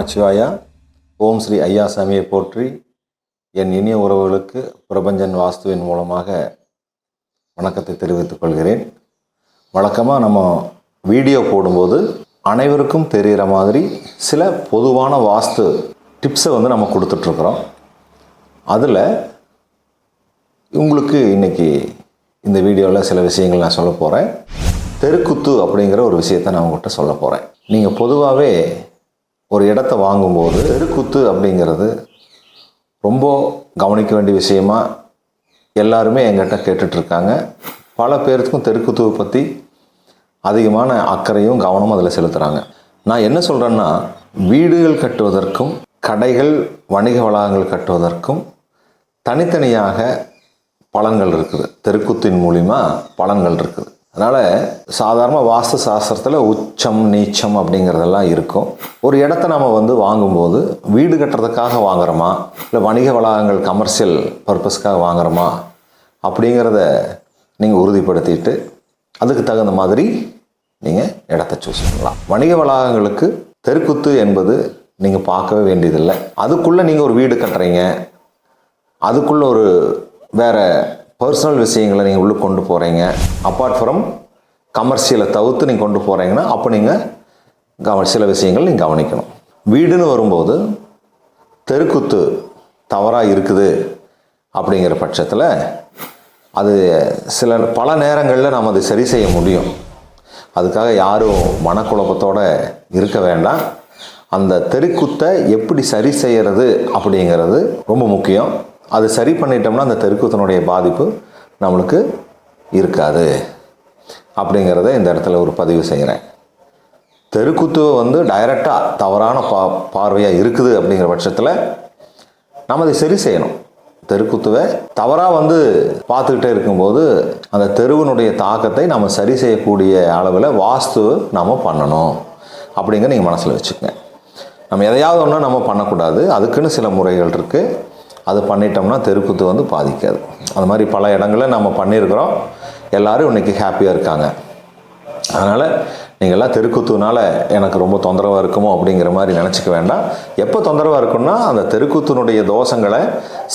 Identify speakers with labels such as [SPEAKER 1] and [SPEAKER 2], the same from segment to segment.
[SPEAKER 1] நமச்சிவாயா ஓம் ஸ்ரீ ஐயா சாமியை போற்றி என் இனிய உறவுகளுக்கு பிரபஞ்சன் வாஸ்துவின் மூலமாக வணக்கத்தை தெரிவித்துக் கொள்கிறேன். வழக்கமாக நம்ம வீடியோ போடும்போது அனைவருக்கும் தெரிகிற மாதிரி சில பொதுவான வாஸ்து டிப்ஸை வந்து நம்ம கொடுத்துட்ருக்குறோம். அதில் உங்களுக்கு இன்னைக்கு இந்த வீடியோவில் சில விஷயங்கள் நான் சொல்ல போகிறேன் தெருக்குத்து அப்படிங்கிற ஒரு விஷயத்தை நான் உங்கள்கிட்ட சொல்ல போகிறேன் நீங்கள் பொதுவாகவே ஒரு இடத்த வாங்கும்போது தெருக்குத்து அப்படிங்கிறது ரொம்ப கவனிக்க வேண்டிய விஷயமா எல்லாருமே எங்கிட்ட கேட்டுட்ருக்காங்க. பல பேர்த்துக்கும் தெருக்குத்துவை பற்றி அதிகமான அக்கறையும் கவனமும் அதில் செலுத்துகிறாங்க நான் என்ன சொல்கிறேன்னா வீடுகள் கட்டுவதற்கும் கடைகள் வணிக வளாகங்கள் கட்டுவதற்கும் தனித்தனியாக பலன்கள் இருக்குது. தெருக்குத்தின் மூலிமா பலன்கள் இருக்குது. அதனால் சாதாரண வாஸ்து சாஸ்திரத்தில் உச்சம் நீச்சம் அப்படிங்கிறதெல்லாம் இருக்கும். ஒரு இடத்த நம்ம வந்து வாங்கும்போது வீடு கட்டுறதுக்காக வாங்குறோமா? இல்லை வணிக வளாகங்கள் கமர்ஷியல் பர்பஸ்க்காக வாங்குறோமா? அப்படிங்கிறத நீங்கள் உறுதிப்படுத்திட்டு அதுக்கு தகுந்த மாதிரி நீங்கள் இடத்த சூஸ் பண்ணலாம். வணிக வளாகங்களுக்கு தெருக்குத்து என்பது நீங்கள் பார்க்கவே வேண்டியதில்லை. அதுக்குள்ளே நீங்கள் ஒரு வீடு கட்டுறீங்க. அதுக்குள்ளே ஒரு வேற பர்சனல் விஷயங்களை நீங்கள் உள்ளே கொண்டு போகிறீங்க அப்பார்ட் ஃப்ரம் கமர்ஷியலை தவிர்த்து நீங்கள் கொண்டு போகிறீங்கன்னா அப்போ நீங்கள் கவ சில விஷயங்கள் நீங்கள் கவனிக்கணும். வீடுன்னு வரும்போது தெருக்குத்து தவறாக இருக்குது அப்படிங்கிற பட்சத்தில் அது சில பல நேரங்களில் நாம் அதை சரி செய்ய முடியும். அதுக்காக யாரும் மனக்குழப்பத்தோடு இருக்க வேண்டாம். அந்த தெருக்குத்தை எப்படி சரி செய்கிறது அப்படிங்கிறது ரொம்ப முக்கியம். அது சரி பண்ணிட்டோம்னா அந்த தெருக்கூத்தனுடைய பாதிப்பு நம்மளுக்கு இருக்காது. அப்படிங்கிறத இந்த இடத்துல ஒரு பதிவு செய்கிறேன். தெருக்குத்து வந்து டைரெக்டாக தவறான பா பார்வையாக இருக்குது அப்படிங்கிற பட்சத்தில் நம்ம அதை சரி செய்யணும். தெருக்குத்துவை தவறாக வந்து பார்த்துக்கிட்டே இருக்கும்போது அந்த தெருவினுடைய தாக்கத்தை நம்ம சரி செய்யக்கூடிய அளவில் வாஸ்து நம்ம பண்ணணும். அப்படிங்கிற நீங்கள் மனசில் வச்சுக்கோங்க. நம்ம எதையாவது ஒன்று நம்ம பண்ணக்கூடாது. அதுக்குன்னு சில முறைகள் இருக்குது அது பண்ணிட்டோம்னா தெருக்குத்து வந்து பாதிக்காது. அது மாதிரி பல இடங்களில் நம்ம பண்ணியிருக்கிறோம். எல்லோரும் இன்றைக்கி ஹாப்பியாக இருக்காங்க. அதனால் நீங்கள்லாம் எல்லாம் தெருக்குத்துனால எனக்கு ரொம்ப தொந்தரவாக இருக்குமோ அப்படிங்கிற மாதிரி நினச்சிக்க வேண்டாம். எப்போ தொந்தரவாக இருக்குன்னா அந்த தெருக்குத்தினுடைய தோஷங்களை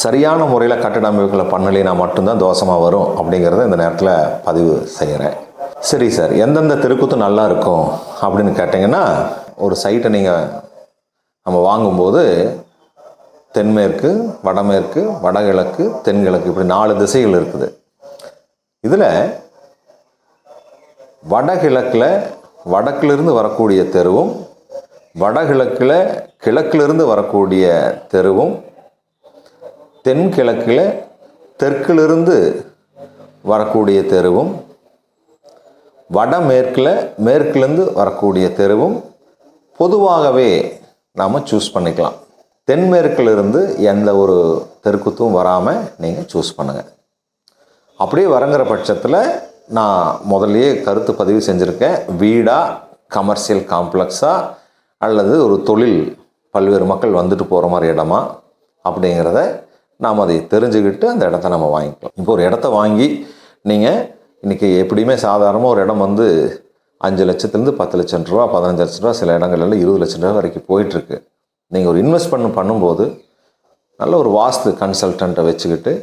[SPEAKER 1] சரியான முறையில் கட்டட அமைப்புகளை பண்ணலைனா மட்டும்தான் தோஷமாக வரும் அப்படிங்கிறத இந்த நேரத்தில் பதிவு செய்கிறேன் சரி சார் எந்தெந்த தெருக்குத்து நல்லா இருக்கும் அப்படின்னு கேட்டிங்கன்னா ஒரு சைட்டை நீங்கள் நம்ம வாங்கும்போது தென்மேற்கு வடமேற்கு வடகிழக்கு தென்கிழக்கு இப்படி நாலு திசைகள் இருக்குது. இதில் வடகிழக்கில் வடக்கிலிருந்து வரக்கூடிய தெருவும் வடகிழக்கில் கிழக்கிலிருந்து வரக்கூடிய தெருவும் தென்கிழக்கில் தெற்கிலிருந்து வரக்கூடிய தெருவும் வடமேற்கில் மேற்கிலிருந்து வரக்கூடிய தெருவும் பொதுவாகவே நாம் சூஸ் பண்ணிக்கலாம். தென்மேற்கிலிருந்து எந்த ஒரு தெருக்குத்தும் வராமல் நீங்கள் சூஸ் பண்ணுங்கள் அப்படியே வரங்கிற பட்சத்தில் நான் முதல்லையே கருத்து பதிவு செஞ்சுருக்கேன். வீடாக கமர்ஷியல் காம்ப்ளெக்ஸாக அல்லது ஒரு தொழில் பல்வேறு மக்கள் வந்துட்டு போகிற மாதிரி இடமா அப்படிங்கிறத நாம் அதை தெரிஞ்சுக்கிட்டு அந்த இடத்த நம்ம வாங்கிக்கலாம். இப்போ ஒரு இடத்த வாங்கி நீங்கள் இன்றைக்கி எப்படியுமே சாதாரணமாக ஒரு இடம் வந்து அஞ்சு லட்சத்துலேருந்து பத்து லட்சம் ரூபா பதினஞ்சு லட்ச ரூபா சில இடங்கள்ல இருபது லட்சம் ரூபா வரைக்கும் போயிட்டுருக்கு நீங்கள் ஒரு இன்வெஸ்ட்மெண்ட் பண்ணும்போது நல்ல ஒரு வாஸ்து கன்சல்டண்ட்டை வச்சுக்கிட்டு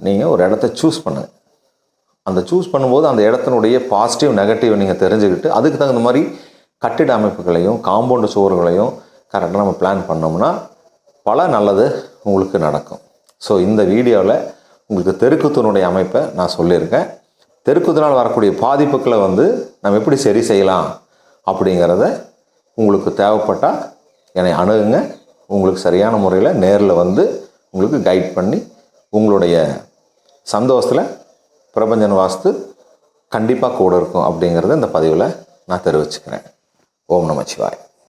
[SPEAKER 1] நீங்கள் ஒரு இடத்த சூஸ் பண்ணுங்கள் அந்த சூஸ் பண்ணும்போது அந்த இடத்தினுடைய பாசிட்டிவ் நெகட்டிவ் நீங்கள் தெரிஞ்சுக்கிட்டு அதுக்கு தகுந்த மாதிரி கட்டிட அமைப்புகளையும் காம்பவுண்டு சுவர்களையும் கரெக்டாக நம்ம பிளான் பண்ணோம்னா பல நல்லது உங்களுக்கு நடக்கும். ஸோ இந்த வீடியோவில் உங்களுக்கு தெருக்குத்தினுடைய அமைப்பை நான் சொல்லியிருக்கேன். தெருக்குத்தினால் வரக்கூடிய பாதிப்புகளை வந்து நம்ம எப்படி சரி செய்யலாம் அப்படிங்கிறத உங்களுக்கு தேவைப்பட்டால் என்னை அணுகுங்க. உங்களுக்கு சரியான முறையில் நேரில் வந்து உங்களுக்கு கைட் பண்ணி உங்களுடைய சந்தோஷத்தில் பிரபஞ்சன் வாஸ்து கண்டிப்பாக கூட இருக்கும் அப்படிங்கிறத இந்த பதிவில் நான் தெரிவிச்சுக்கிறேன். ஓம் நமச்சிவாய்